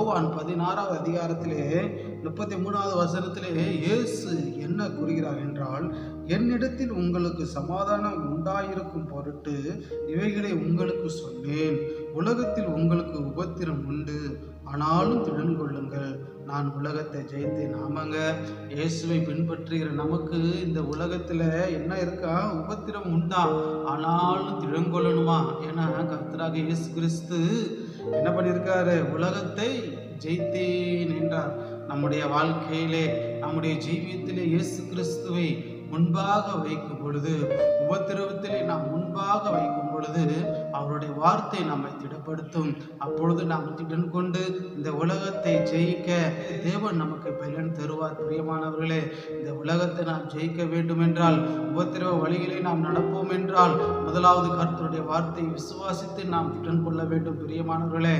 யோவான் பதினாறாவது அதிகாரத்திலே முப்பத்தி மூணாவது வசனத்திலே இயேசு என்ன கூறுகிறார் என்றால் என்னிடத்தில் உங்களுக்கு சமாதானம் உண்டாயிருக்கும் பொருட்டு இவைகளை உங்களுக்கு சொன்னேன். உலகத்தில் உங்களுக்கு உபத்திரம் உண்டு. ஆனாலும் திடன் கொள்ளுங்கள். நான் உலகத்தை ஜெயித்தேன் ஆமாங்க இயேசுவை பின்பற்றுகிற நமக்கு இந்த உலகத்தில் என்ன இருக்கா? உபத்திரம் உண்டா? ஆனாலும் திடன் கொள்ளணுமா? ஏன்னா கர்த்தராக இயேசு கிறிஸ்து என்ன பண்ணியிருக்காரு? உலகத்தை ஜெயித்தேன் என்றார். நம்முடைய வாழ்க்கையிலே நம்முடைய ஜீவியத்திலே இயேசு கிறிஸ்துவை முன்பாக வைக்கும் பொழுது உபத்திரவத்திலே நாம் முன்பாக வைக்கும் பொழுது அவருடைய வார்த்தை நம்மை திடப்படுத்தும். அப்பொழுது நாம் திடன் கொண்டு இந்த உலகத்தை ஜெயிக்க தேவன் நமக்கு பலன் தருவார். பிரியமானவர்களே இந்த உலகத்தை நாம் ஜெயிக்க வேண்டும் என்றால் உபத்திரவ வழிகளை நாம் நடப்போம் என்றால் முதலாவது கர்த்தருடைய வார்த்தையை விசுவாசித்து நாம் திடன் கொள்ள வேண்டும். பிரியமானவர்களே